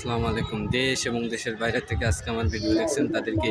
আসসালামু আলাইকুম। দেশ এবং দেশের বাইরে থেকে আজকে আমার ভিডিও দেখছেন তাদেরকে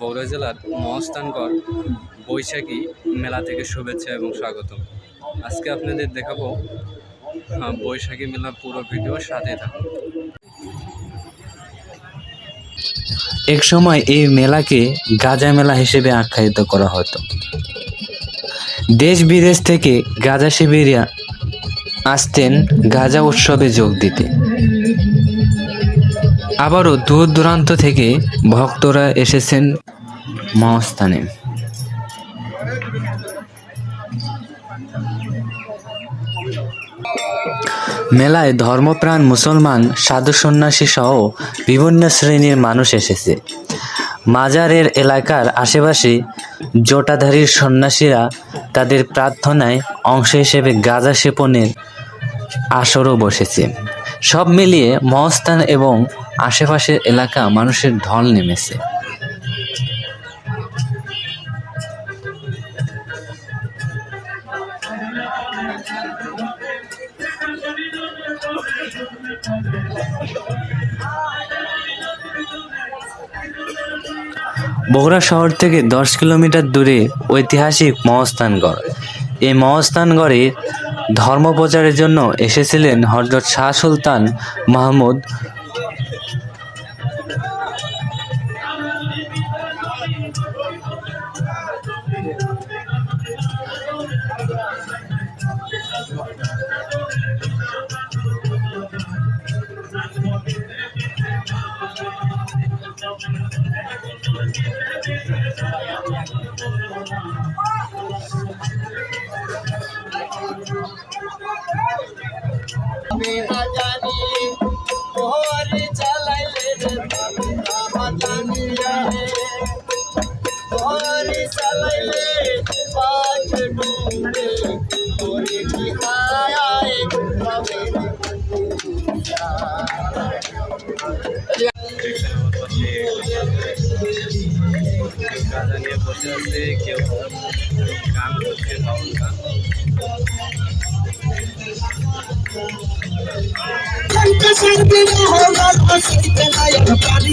বগুড়া জেলার মহস্থানগড় বৈশাখী মেলা থেকে শুভেচ্ছা এবং স্বাগত। আজকে আপনাদের দেখাবো বৈশাখী মেলার পুরো ভিডিও সাথে থাকুন। এক সময় এই মেলাকে গাজা মেলা হিসেবে আখ্যায়িত করা হতো। দেশ বিদেশ থেকে গাজা শিবিরা আসতেন গাজা উৎসবে যোগ দিতে। আবারও দূর দূরান্ত থেকে ভক্তরা এসেছেন মহাস্থানে। মেলায় ধর্মপ্রাণ মুসলমান, সাধু সন্ন্যাসী সহ বিভিন্ন শ্রেণির মানুষ এসেছে। মাজারের এলাকার আশেপাশে জটাধারী সন্ন্যাসীরা তাদের প্রার্থনায় অংশ হিসেবে গাঁজা সেপনের আসরও বসেছে। সব মিলিয়ে মহস্থান এবং আশেপাশের এলাকা মানুষের ঢল নেমেছে। বগুড়া শহর থেকে দশ কিলোমিটার দূরে ঐতিহাসিক মহস্থানগড় এই মহস্থানগড়ে ধর্ম প্রচারের জন্য এসেছিলেন হজরত শাহ সুলতান মাহমুদ আমি না জানি ডুবে ওরে কি গাঁজা নিয়ে বসে আছে কেউ গান করছে বাউল গান শান্তি শান্তি মোহরা হসিতে নায়ক পারি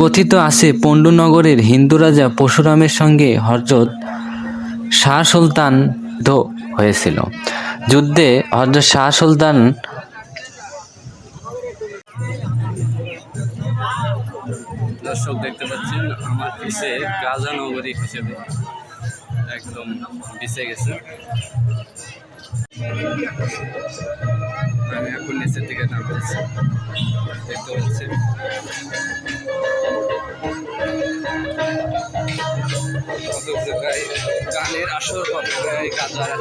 কথিত আছে পণ্ডুনগরের হিন্দু রাজা পরশুরামের সঙ্গে হজরত শাহ সুলতান হয়েছিল। যুদ্ধে হজরত শাহ সুলতান দর্শক দেখতে পাচ্ছেন আমার পিছে গাজা নগরী হিসেবে একদম পিছে গেছে। আমি এখন নিচের দিকে নামতেছি। দেখতে জায়গায় গানের আসর গাজার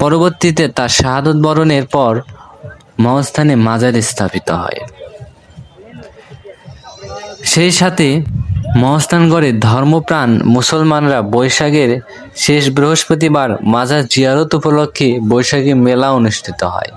পরবর্তীতে তার শাহাদত বরণের পর মহস্থানে মাজার স্থাপিত হয়। সেই সাথে মহস্থানগড়ে ধর্মপ্রাণ মুসলমানরা বৈশাখের শেষ বৃহস্পতিবার মাজার জিয়ারত উপলক্ষে বৈশাখী মেলা অনুষ্ঠিত হয়।